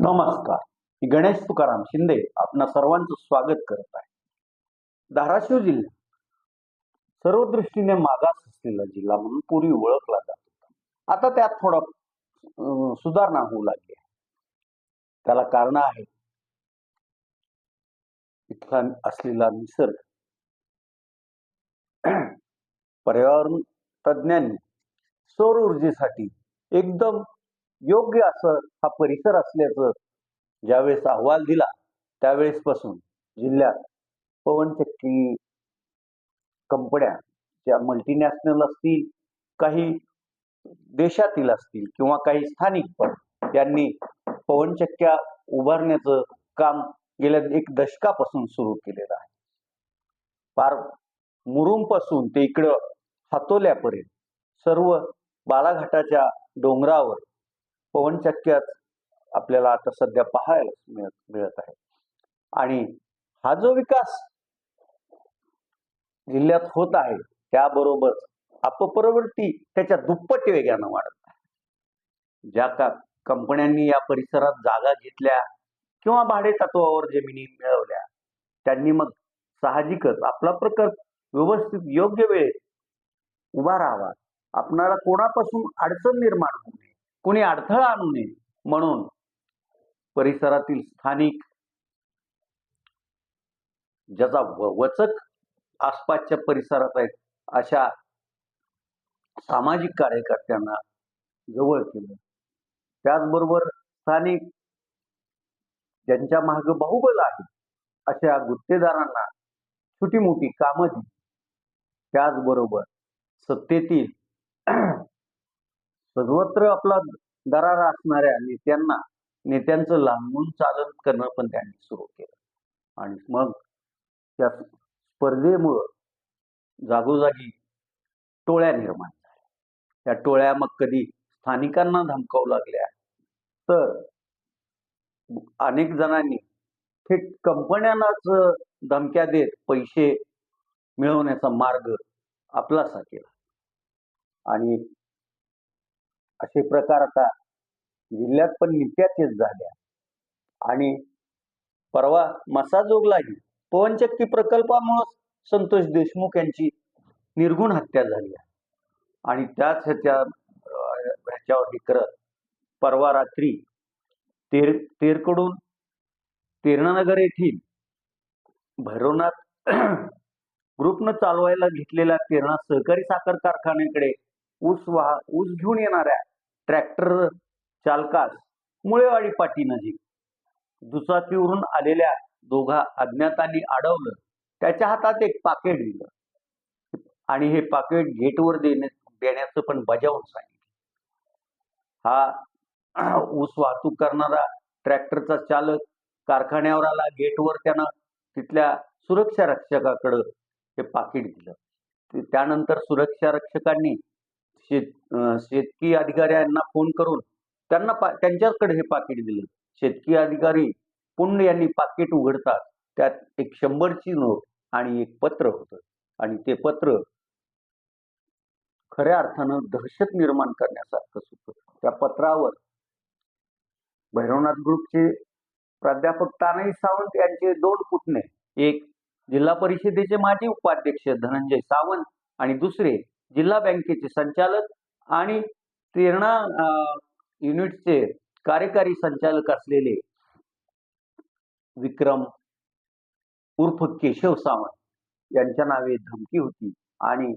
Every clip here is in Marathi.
नमस्कार. मी गणेश तुकाराम शिंदे आपणा सर्वांचं स्वागत करत आहे. धाराशिव जिल्हा सर्व दृष्टीने मागास असलेला जिल्हा म्हणून पूर्वी ओळखला जात होता. आता त्यात थोडा सुधारणा होऊ लागली आहे. त्याला कारण आहे इथला असलेला निसर्ग. पर्यावरण तज्ज्ञांनी सौर ऊर्जेसाठी एकदम योग्य असं हा परिसर असल्याचं ज्यावेळेस अहवाल दिला त्यावेळेस पासून जिल्ह्यात पवनचक्की कंपन्या ज्या मल्टीनॅशनल असतील काही देशातील असतील किंवा काही स्थानिक पण त्यांनी पवनचक्क्या उभारण्याचं काम गेल्या एक दशकापासून सुरू केलेलं आहे. फार मुरुमपासून ते इकडं हातोल्यापर्यंत सर्व बाळाघाटाच्या डोंगरावर पवनचक्क्यात आपल्याला आता सध्या पाहायला मिळत मिळत आहे. आणि हा जो विकास जिल्ह्यात होत आहे त्याबरोबर अपप्रवृत्ती त्याच्या दुप्पट वेगानं वाढत आहे. ज्या का कंपन्यांनी या परिसरात जागा घेतल्या किंवा भाडे तत्वावर जमिनी मिळवल्या त्यांनी मग साहजिकच आपला प्रकल्प व्यवस्थित योग्य वेळेत उभा राहावा. आपणाला कोणापासून अडचण निर्माण होऊ नये? कोणी अडथळा आणू नये म्हणून परिसरातील स्थानिक ज्याचा व- वचक आसपासच्या परिसरात आहेत अशा सामाजिक कार्यकर्त्यांना जवळ केलं. त्याचबरोबर स्थानिक ज्यांच्या मागे बाहुबल आहे अशा गुत्तेदारांना छोटी मोठी कामं दिली. त्याचबरोबर सत्तेतील सर्वत्र आपला दरार असणाऱ्या नेत्यांना नेत्यांचं लांबून चालन करणं पण त्यांनी सुरू केलं. आणि मग त्या स्पर्धेमुळं जागोजागी टोळ्या निर्माण झाल्या. त्या टोळ्या मग कधी स्थानिकांना धमकावू लागल्या तर अनेक जणांनी थेट कंपन्यांनाच धमक्या देत पैसे मिळवण्याचा मार्ग आपलासा केला. आणि असे प्रकार आता जिल्ह्यात पण नित्याचेच झाल्या आणि परवा मसाजोगलाही पवनचक्की प्रकल्पामुळं संतोष देशमुख यांची निर्गुण हत्या झाली आणि त्याच ह्याच्या ह्याच्यावर हे करत परवा रात्री तेर तेरकडून तेरणानगर येथील भैरवनाथ ग्रुपनं चालवायला घेतलेल्या तेरणा सहकारी साखर कारखान्याकडे ऊस वाह ऊस घेऊन येणाऱ्या ट्रॅक्टर चालकास मुळेवाडी पाटी नजीक दुचाकीवरून आलेल्या दोघा अज्ञातांनी अडवलं. त्याच्या हातात एक पाकिट दिलं. आणि हे पाकिट गेटवर देणे देण्याचं पण बजावून सांगितलं. हा ऊस वाहतूक करणारा ट्रॅक्टरचा चालक कारखान्यावर आला. गेटवर त्यानं तिथल्या सुरक्षा रक्षकाकडं हे पाकिट दिलं. त्यानंतर सुरक्षा रक्षकांनी शेत शेतकी अधिकाऱ्यांना फोन करून त्यांना पा त्यांच्याकडे हे पाकिट दिलं. शेतकी अधिकारी पुण्य यांनी पाकिट उघडतात. त्यात एक शंभरची नोट आणि एक पत्र होतं. आणि ते पत्र खऱ्या अर्थानं दहशत निर्माण करण्यासारखंच होतं त्या पत्रावर भैरवनाथ ग्रुपचे प्राध्यापक तानाई सावंत यांचे दोन पुतणे एक जिल्हा परिषदेचे माजी उपाध्यक्ष धनंजय सावंत आणि दुसरे जिल्हा बँकेचे संचालक आणि प्रेरणा युनिटचे कार्यकारी संचालक असलेले विक्रम उर्फ केशव सावंत यांच्या नावे धमकी होती आणि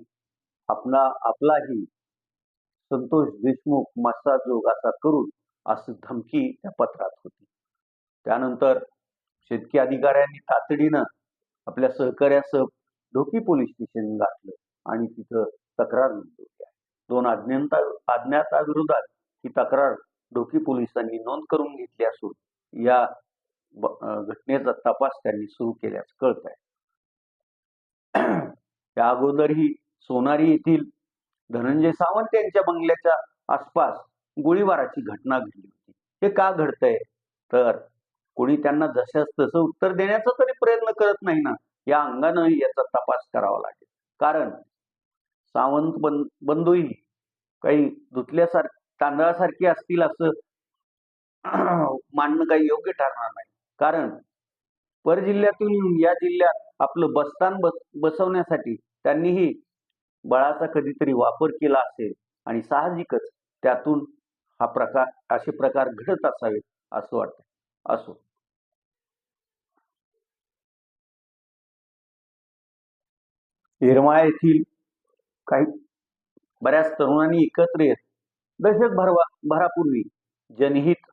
आपला आपलाही संतोष देशमुख मस्साजोग असा करून असं धमकी त्या पत्रात होती. त्यानंतर शेतकी अधिकाऱ्यांनी तातडीनं आपल्या सहकार्यासह ढोकी पोलीस स्टेशन गाठलं. आणि तिथं तक्रार नोंदवली आहे. दोन अज्ञाता अज्ञाताविरोधात ही तक्रार डोकी पोलिसांनी नोंद करून घेतली असून या घटनेचा तपास त्यांनी सुरू केल्याचं कळत आहे त्या अगोदरही सोनारी येथील धनंजय सावंत यांच्या बंगल्याच्या आसपास गोळीबाराची घटना घडली होती. हे का घडतंय? तर कोणी त्यांना जशाच तसं उत्तर देण्याचा तरी प्रयत्न करत नाही ना या अंगानं याचा तपास करावा लागेल. कारण सावंत बंद बंधूही काही धुतल्यासारखी तांदळासारखी असतील असं मानणं काही योग्य ठरणार नाही. कारण परजिल्ह्यातून या जिल्ह्यात आपलं बस्तान बस बसवण्यासाठी त्यांनीही बळाचा कधीतरी वापर केला असेल आणि साहजिकच त्यातून हा प्रकार असे प्रकार घडत असावेत असं वाटतं. असो. येरमाळा येथील काही बऱ्याच तरुणांनी एकत्र येत दशक भरवा भरापूर्वी जनहित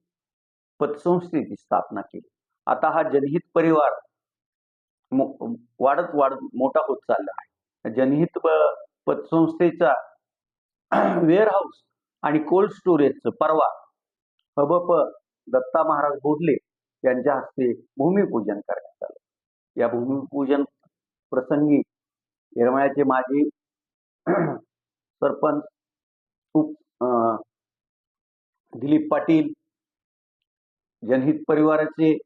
पतसंस्थेची स्थापना केली. आता हा जनहित परिवार वाढत वाढत मोठा होत चालला आहे. जनहित पतसंस्थेचा वेअरहाऊस आणि कोल्ड स्टोरेजचं परवा हबप दत्ता महाराज बोधले यांच्या हस्ते भूमिपूजन करण्यात आलं. या भूमिपूजन प्रसंगी येरमाळ्याचे माजी सरपंच उप अं, दिलीप पाटील जनहित परिवाराचे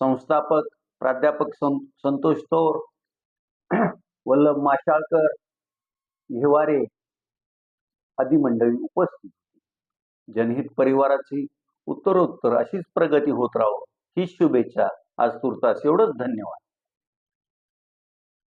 संस्थापक प्राध्यापक सं संतोष तोर वल्लभ माशाळकर घेवारे आदी मंडळी उपस्थित जनहित परिवाराची उत्तरोत्तर अशीच प्रगती होत राहो ही शुभेच्छा. आज तुर्तास एवढंच. धन्यवाद.